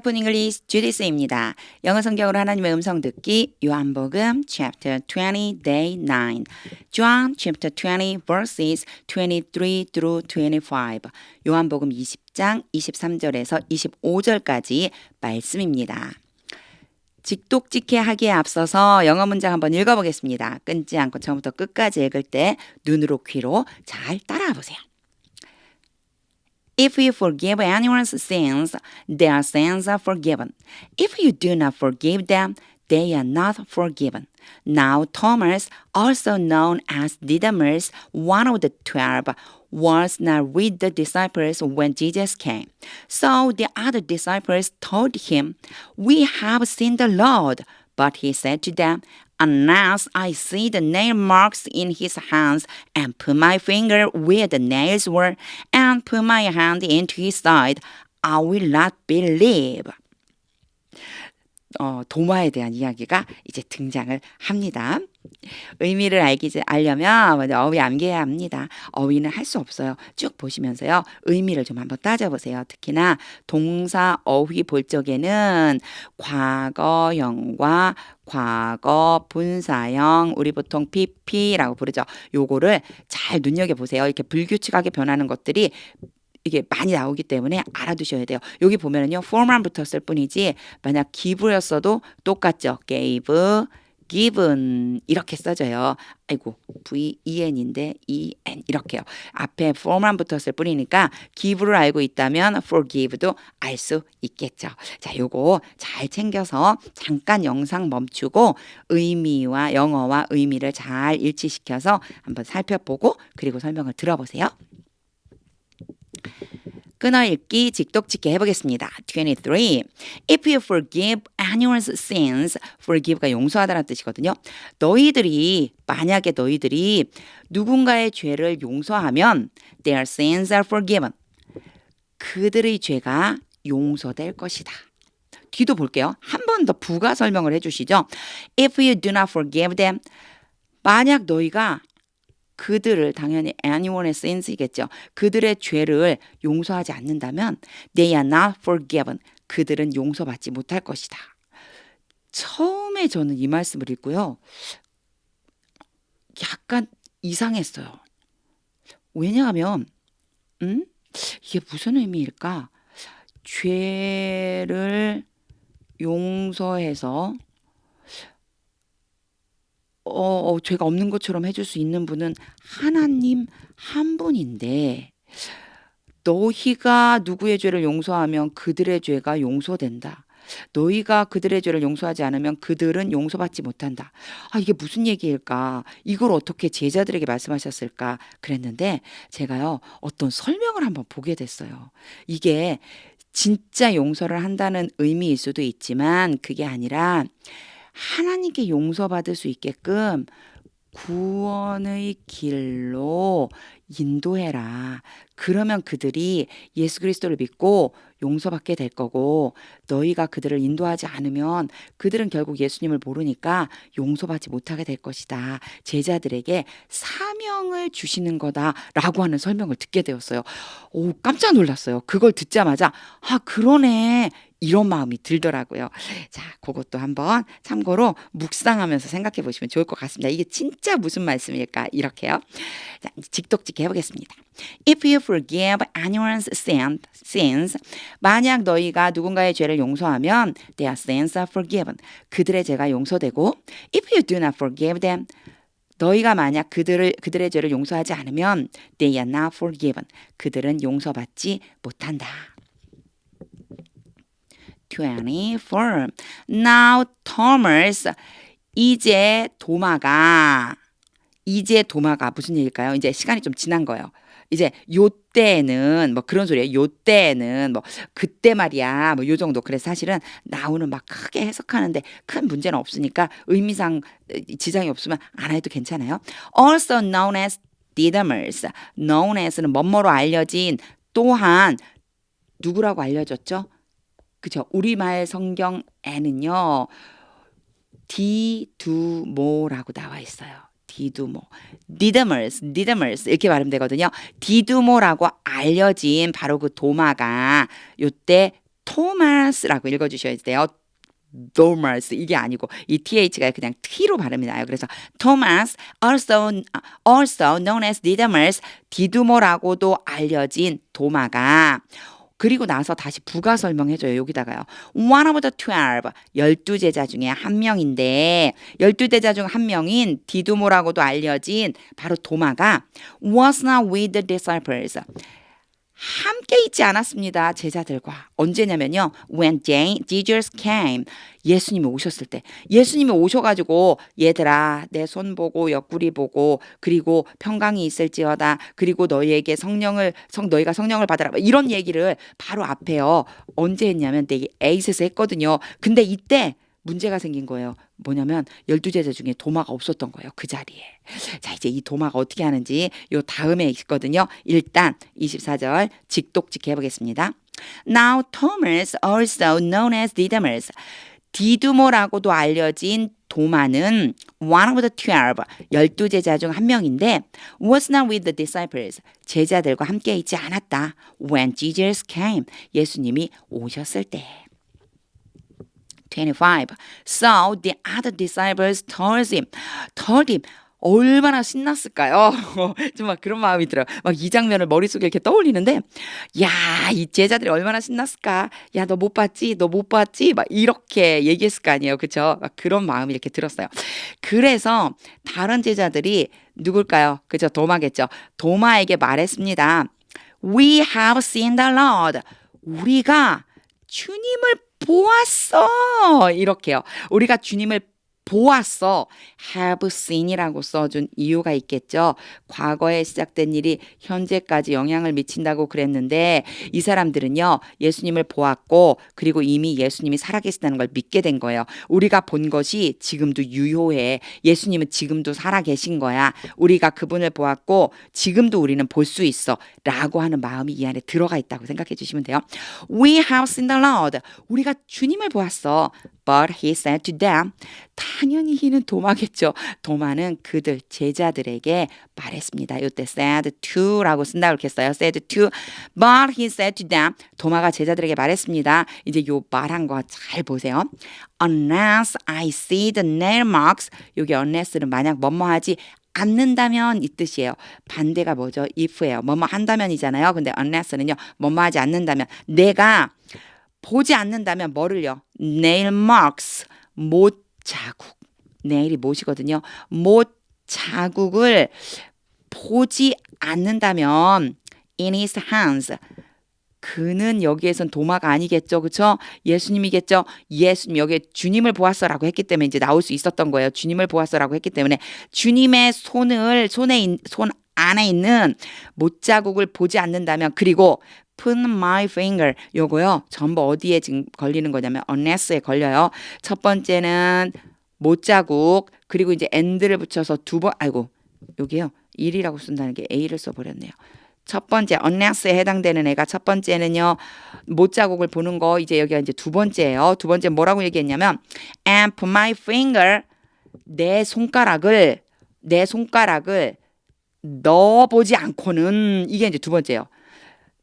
오픈 잉글리시 주디스입니다. 영어 성경으로 하나님의 음성 듣기 요한복음 chapter 20 day 9 John chapter 20 verses 23 through 25 요한복음 20장 23절에서 25절까지 말씀입니다. 직독직해 하기에 앞서서 영어 문장 한번 읽어보겠습니다. 끊지 않고 처음부터 끝까지 읽을 때 눈으로 귀로 잘 따라와 보세요. If you forgive anyone's sins, their sins are forgiven. If you do not forgive them, they are not forgiven. Now Thomas, also known as Didymus, one of the twelve, was not with the disciples when Jesus came. So the other disciples told him, We have seen the Lord. But he said to them, Unless I see the nail marks in his hands, and put my finger where the nails were, and put my hand into his side, I will not believe. 어, 도마에 대한 이야기가 이제 등장을 합니다. 의미를 알기 알려면 먼저 어휘 암기해야 합니다. 어휘는 할 수 없어요. 쭉 보시면서요. 의미를 좀 한번 따져보세요. 특히나 동사 어휘 볼 적에는 과거형과 과거 분사형 우리 보통 PP라고 부르죠. 요거를 잘 눈여겨 보세요. 이렇게 불규칙하게 변하는 것들이 이게 많이 나오기 때문에 알아두셔야 돼요. 여기 보면은요, for만 붙었을 뿐이지 만약 give였어도 똑같죠. gave, given 이렇게 써져요. 아이고 V-E-N인데 E-N 이렇게요. 앞에 for만 붙었을 뿐이니까 give를 알고 있다면 forgive도 알 수 있겠죠. 자, 요거 잘 챙겨서 잠깐 영상 멈추고 의미와 영어와 의미를 잘 일치시켜서 한번 살펴보고 그리고 설명을 들어보세요. 끊어읽기 직독직해 해보겠습니다. 23. If you forgive anyone's sins, forgive가 용서하다라는 뜻이거든요. 너희들이 만약에 너희들이 누군가의 죄를 용서하면 their sins are forgiven. 그들의 죄가 용서될 것이다. 뒤도 볼게요. 한 번 더 부가 설명을 해주시죠. If you do not forgive them, 만약 너희가 그들을 당연히 anyone의 sins이겠죠. 그들의 죄를 용서하지 않는다면 they are not forgiven. 그들은 용서받지 못할 것이다. 처음에 저는 이 말씀을 읽고요. 약간 이상했어요. 왜냐하면 음? 이게 무슨 의미일까? 죄를 용서해서 어, 어, 죄가 없는 것처럼 해줄 수 있는 분은 하나님 한 분인데 너희가 누구의 죄를 용서하면 그들의 죄가 용서된다. 너희가 그들의 죄를 용서하지 않으면 그들은 용서받지 못한다. 아, 이게 무슨 얘기일까? 이걸 어떻게 제자들에게 말씀하셨을까? 그랬는데 제가요, 어떤 설명을 한번 보게 됐어요. 이게 진짜 용서를 한다는 의미일 수도 있지만 그게 아니라 하나님께 용서받을 수 있게끔 구원의 길로 인도해라. 그러면 그들이 예수 그리스도를 믿고 용서받게 될 거고 너희가 그들을 인도하지 않으면 그들은 결국 예수님을 모르니까 용서받지 못하게 될 것이다. 제자들에게 사명을 주시는 거다라고 하는 설명을 듣게 되었어요. 오, 깜짝 놀랐어요. 그걸 듣자마자 아, 그러네. 이런 마음이 들더라고요. 자, 그것도 한번 참고로 묵상하면서 생각해 보시면 좋을 것 같습니다. 이게 진짜 무슨 말씀일까? 이렇게요. 자, 직독직해 해보겠습니다. If you forgive anyone's sins, 만약 너희가 누군가의 죄를 용서하면 their sins are forgiven. 그들의 죄가 용서되고 if you do not forgive them, 너희가 만약 그들을 그들의 죄를 용서하지 않으면 they are not forgiven. 그들은 용서받지 못한다. 24. Now Thomas 이제 도마가 이제 도마가 무슨 얘기일까요? 이제 시간이 좀 지난 거예요. 이제 요 때는 뭐 그런 소리예요. 요 때는 뭐 그때 말이야. 뭐 요 정도. 그래서 사실은 나오는 막 크게 해석하는데 큰 문제는 없으니까 의미상 지장이 없으면 안 해도 괜찮아요. Also known as Didymus. known as는 뭐뭐로 알려진 또한 누구라고 알려졌죠? 그죠? 우리말 성경에는요. 디두모라고 나와 있어요. 디두모. 디드머스, 디드머스 이렇게 발음 되거든요. 디두모라고 알려진 바로 그 도마가 요때 토마스라고 읽어 주셔야 돼요. 도마스 이게 아니고 이 th가 그냥 t로 발음이 나요. 그래서 토마스 also also known as Didymus 디두모라고도 알려진 도마가 그리고 나서 다시 부가 설명해줘요. 여기다가요. One of the twelve, 열두 제자 중에 한 명인데 열두 제자 중 한 명인 디두모라고도 알려진 바로 도마가 was not with the disciples. 함께 있지 않았습니다. 제자들과. 언제냐면요. When Jesus came. 예수님이 오셨을 때. 예수님이 오셔가지고 얘들아 내 손 보고 옆구리 보고 그리고 평강이 있을지어다. 그리고 너희에게 성령을 성 너희가 성령을 받아라. 이런 얘기를 바로 앞에요. 언제 했냐면 내 에이스에서 했거든요. 근데 이때 문제가 생긴 거예요. 뭐냐면 열두 제자 중에 도마가 없었던 거예요. 그 자리에. 자, 이제 이 도마가 어떻게 하는지 요 다음에 있거든요. 일단 24절 직독직해 보겠습니다. Now Thomas, also known as Didymus, 디두모라고도 알려진 도마는 one of the twelve, 열두 제자 중 한 명인데 was not with the disciples, 제자들과 함께 있지 않았다. When Jesus came, 예수님이 오셨을 때. 25. So the other disciples told him, told him, 얼마나 신났을까요? 정말 그런 마음이 들어요. 막 이 장면을 머릿속에 이렇게 떠올리는데, 야, 이 제자들이 얼마나 신났을까? 야, 너 못 봤지? 너 못 봤지? 막 이렇게 얘기했을 거 아니에요. 그쵸? 막 그런 마음이 이렇게 들었어요. 그래서 다른 제자들이 누굴까요? 그죠? 도마겠죠? 도마에게 말했습니다. We have seen the Lord. 우리가 주님을 보았어. 이렇게요. 우리가 주님을 보았어. have seen이라고 써준 이유가 있겠죠. 과거에 시작된 일이 현재까지 영향을 미친다고 그랬는데 이 사람들은요. 예수님을 보았고 그리고 이미 예수님이 살아계신다는 걸 믿게 된 거예요. 우리가 본 것이 지금도 유효해. 예수님은 지금도 살아계신 거야. 우리가 그분을 보았고 지금도 우리는 볼 수 있어. 라고 하는 마음이 이 안에 들어가 있다고 생각해 주시면 돼요. We have seen the Lord. 우리가 주님을 보았어. But he said to them, 당연히 이는 도마겠죠. 도마는 그들 제자들에게 말했습니다. 이때 said to라고 쓴다고 써요. said to, but he said to them. 도마가 제자들에게 말했습니다. 이제 요 말한 거 잘 보세요. Unless I see the nail marks. 여기 unless는 만약 뭐뭐하지 않는다면 이 뜻이에요. 반대가 뭐죠? if예요. 뭐뭐 한다면이잖아요. 근데 unless는요. 뭐뭐 하지 않는다면 내가 보지 않는다면 뭐를요? nail marks 못 자국. 네일이 못이거든요. 못 자국을 보지 않는다면 in his hands 그는 여기에선 도마가 아니겠죠. 그렇죠? 예수님이겠죠. 예수님 여기에 주님을 보았어라고 했기 때문에 이제 나올 수 있었던 거예요. 주님을 보았어라고 했기 때문에 주님의 손을 손에 있- 손 안에 있는 못자국을 보지 않는다면 그리고 put my finger 요거요. 전부 어디에 지금 걸리는 거냐면 unless에 걸려요. 첫 번째는 못 자국 그리고 이제 and를 붙여서 두 번 아이고 여기요. 1이라고 쓴다는 게 a를 써 버렸네요. 첫 번째 unless에 해당되는 애가 첫 번째는요. 못 자국을 보는 거 이제 여기가 이제 두 번째예요. 두 번째 뭐라고 얘기했냐면 and put my finger 내 손가락을 내 손가락을 넣어보지 않고는 이게 이제 두 번째예요.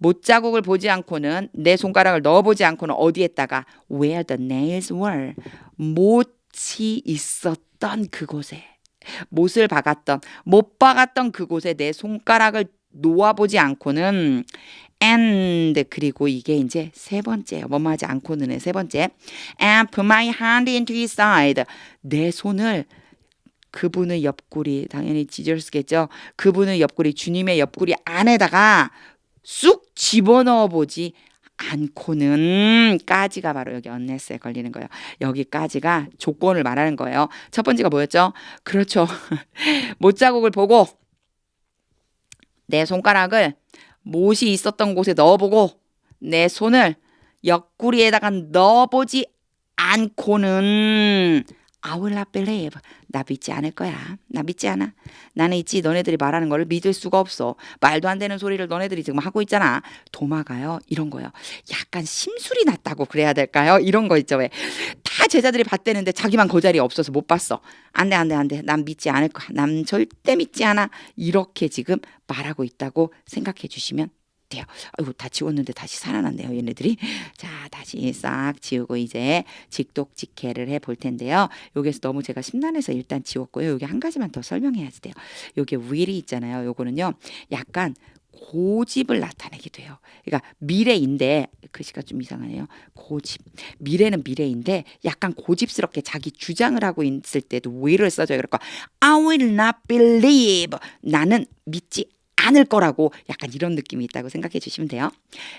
못자국을 보지 않고는 내 손가락을 넣어보지 않고는 어디에다가 where the nails were 못이 있었던 그곳에 못을 박았던 못 박았던 그곳에 내 손가락을 놓아보지 않고는 and 그리고 이게 이제 세 번째예요. 뭐뭐 하지 않고는의 세 번째 and put my hand into his side 내 손을 그분의 옆구리 당연히 지저스겠죠. 그분의 옆구리 주님의 옆구리 안에다가 쑥 집어넣어 보지 않고는 까지가 바로 여기 언네스에 걸리는 거예요. 여기까지가 조건을 말하는 거예요. 첫 번째가 뭐였죠? 그렇죠. 못자국을 보고 내 손가락을 못이 있었던 곳에 넣어보고 내 손을 옆구리에다가 넣어보지 않고는 I will not believe. 나 믿지 않을 거야. 나 믿지 않아. 나는 있지. 너네들이 말하는 걸 믿을 수가 없어. 말도 안 되는 소리를 너네들이 지금 하고 있잖아. 도마가요. 이런 거요. 약간 심술이 났다고 그래야 될까요? 이런 거 있죠. 왜? 다 제자들이 봤대는데 자기만 그 자리에 없어서 못 봤어. 안 돼, 안 돼, 안 돼. 난 믿지 않을 거야. 난 절대 믿지 않아. 이렇게 지금 말하고 있다고 생각해 주시면 같아요. 아이고 다 지웠는데 다시 살아났네요. 얘네들이. 자 다시 싹 지우고 이제 직독직해를 해 볼 텐데요. 여기서 너무 제가 심란해서 일단 지웠고요. 여기 한 가지만 더 설명해야지 돼요. 여기 will이 있잖아요. 요거는요. 약간 고집을 나타내기도 해요. 그러니까 미래인데 글씨가 좀 이상하네요. 고집. 미래는 미래인데 약간 고집스럽게 자기 주장을 하고 있을 때도 will을 써줘요. 그러니까 I will not believe. 나는 믿지 않을 거라고 약간 이런 느낌이 있다고 생각해 주시면 돼요.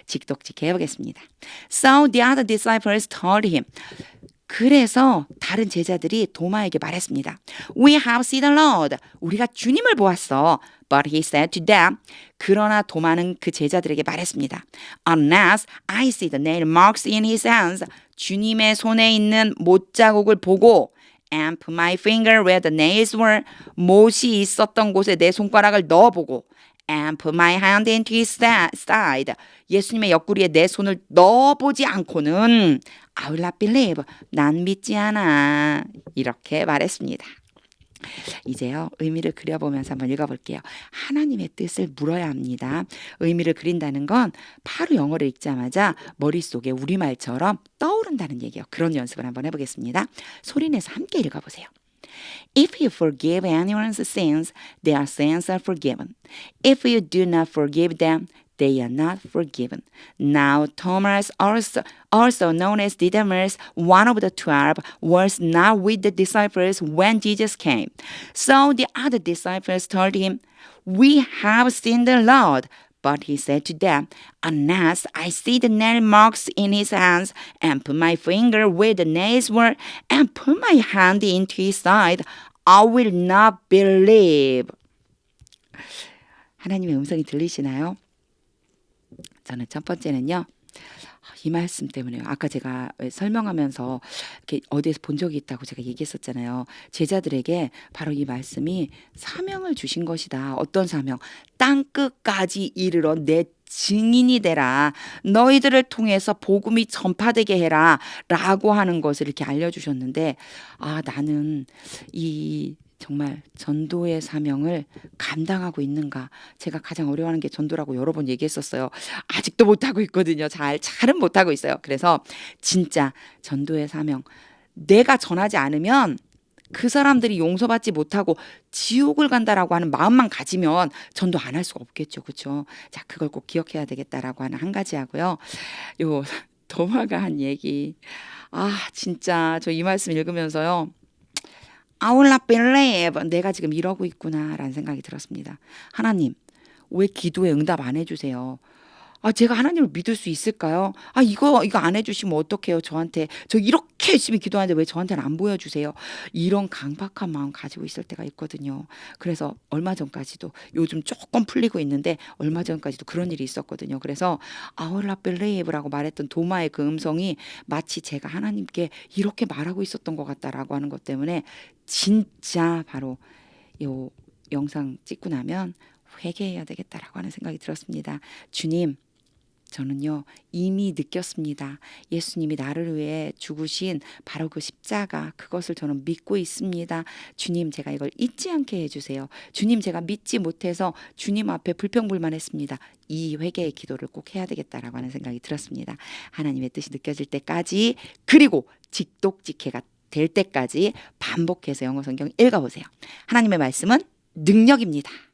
직독직해 해보겠습니다. So the other disciples told him. 그래서 다른 제자들이 도마에게 말했습니다. We have seen the Lord. 우리가 주님을 보았어. But he said to them. 그러나 도마는 그 제자들에게 말했습니다. Unless I see the nail marks in his hands. 주님의 손에 있는 못 자국을 보고 and put my finger where the nails were. 못이 있었던 곳에 내 손가락을 넣어보고 and put my hand into his side. 예수님의 옆구리에 내 손을 넣어보지 않고는 I will not believe. 난 믿지 않아. 이렇게 말했습니다. 이제요 의미를 그려보면서 한번 읽어볼게요. 하나님의 뜻을 물어야 합니다. 의미를 그린다는 건 바로 영어를 읽자마자 머릿속에 우리말처럼 떠오른다는 얘기예요. 그런 연습을 한번 해보겠습니다. 소리내서 함께 읽어보세요. If you forgive anyone's sins, their sins are forgiven. If you do not forgive them, they are not forgiven. Now Thomas, also, also known as Didymus, one of the twelve, was not with the disciples when Jesus came. So the other disciples told him, We have seen the Lord. But he said to them, Unless I see the nail marks in his hands, and put my finger where the nails were, and put my hand into his side, I will not believe. 하나님의 음성이 들리시나요? 저는 첫 번째는요. 이 말씀 때문에요. 아까 제가 설명하면서 이렇게 어디에서 본 적이 있다고 제가 얘기했었잖아요. 제자들에게 바로 이 말씀이 사명을 주신 것이다. 어떤 사명? 땅 끝까지 이르러 내 증인이 되라. 너희들을 통해서 복음이 전파되게 해라. 라고 하는 것을 이렇게 알려주셨는데, 아, 나는 이 정말 전도의 사명을 감당하고 있는가? 제가 가장 어려워하는 게 전도라고 여러 번 얘기했었어요. 아직도 못 하고 있거든요. 잘, 잘은 못 하고 있어요. 그래서 진짜 전도의 사명. 내가 전하지 않으면 그 사람들이 용서받지 못하고 지옥을 간다라고 하는 마음만 가지면 전도 안 할 수가 없겠죠. 그렇죠? 자, 그걸 꼭 기억해야 되겠다라고 하는 한 가지 하고요. 요 도마가 한 얘기. 아, 진짜 저 이 말씀 읽으면서요. Not believe. 내가 지금 이러고 있구나라는 생각이 들었습니다. 하나님, 왜 기도에 응답 안 해주세요? 아, 제가 하나님을 믿을 수 있을까요? 아, 이거, 이거 안 해주시면 어떡해요, 저한테. 저 이렇게 열심히 기도하는데 왜 저한테는 안 보여주세요? 이런 강박한 마음 가지고 있을 때가 있거든요. 그래서 얼마 전까지도 요즘 조금 풀리고 있는데 얼마 전까지도 그런 일이 있었거든요. 그래서 not believe라고 말했던 도마의 그 음성이 마치 제가 하나님께 이렇게 말하고 있었던 것 같다라고 하는 것 때문에 진짜 바로 요 영상 찍고 나면 회개해야 되겠다라고 하는 생각이 들었습니다. 주님, 저는요 이미 느꼈습니다. 예수님이 나를 위해 죽으신 바로 그 십자가 그것을 저는 믿고 있습니다. 주님 제가 이걸 잊지 않게 해주세요. 주님 제가 믿지 못해서 주님 앞에 불평불만했습니다. 이 회개의 기도를 꼭 해야 되겠다라고 하는 생각이 들었습니다. 하나님의 뜻이 느껴질 때까지 그리고 직독직해가 될 때까지 반복해서 영어 성경 읽어보세요. 하나님의 말씀은 능력입니다.